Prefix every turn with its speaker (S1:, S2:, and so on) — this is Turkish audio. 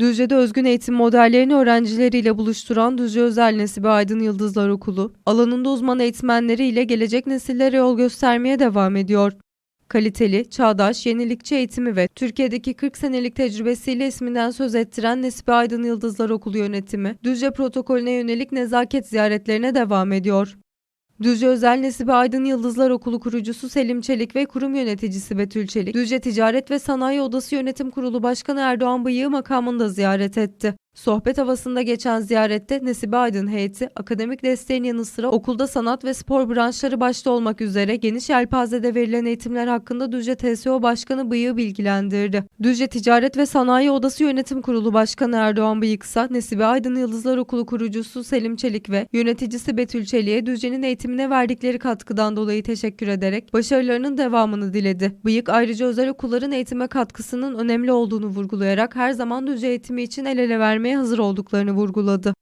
S1: Düzce'de özgün eğitim modellerini öğrencileriyle buluşturan Düzce Özel Nesibe Aydın Yıldızlar Okulu, alanında uzman eğitmenleriyle gelecek nesillere yol göstermeye devam ediyor. Kaliteli, çağdaş, yenilikçi eğitimi ve Türkiye'deki 40 senelik tecrübesiyle isminden söz ettiren Nesibe Aydın Yıldızlar Okulu yönetimi, Düzce protokolüne yönelik nezaket ziyaretlerine devam ediyor. Düzce Özel Nesibe Aydın Yıldızlar Okulu kurucusu Selim Çelik ve kurum yöneticisi Betül Çelik, Düzce Ticaret ve Sanayi Odası Yönetim Kurulu Başkanı Erdoğan Bıyığı makamında ziyaret etti. Sohbet havasında geçen ziyarette Nesibe Aydın heyeti, akademik desteğin yanı sıra okulda sanat ve spor branşları başta olmak üzere geniş yelpazede verilen eğitimler hakkında Düzce TSO Başkanı Bıyığı bilgilendirdi. Düzce Ticaret ve Sanayi Odası Yönetim Kurulu Başkanı Erdoğan Bıyık ise Nesibe Aydın Yıldızlar Okulu kurucusu Selim Çelik ve yöneticisi Betül Çelik'e Düzce'nin eğitimine verdikleri katkıdan dolayı teşekkür ederek başarılarının devamını diledi. Bıyık ayrıca özel okulların eğitime katkısının önemli olduğunu vurgulayarak her zaman Düzce eğitimi için el ele vermeye hazır olduklarını vurguladı.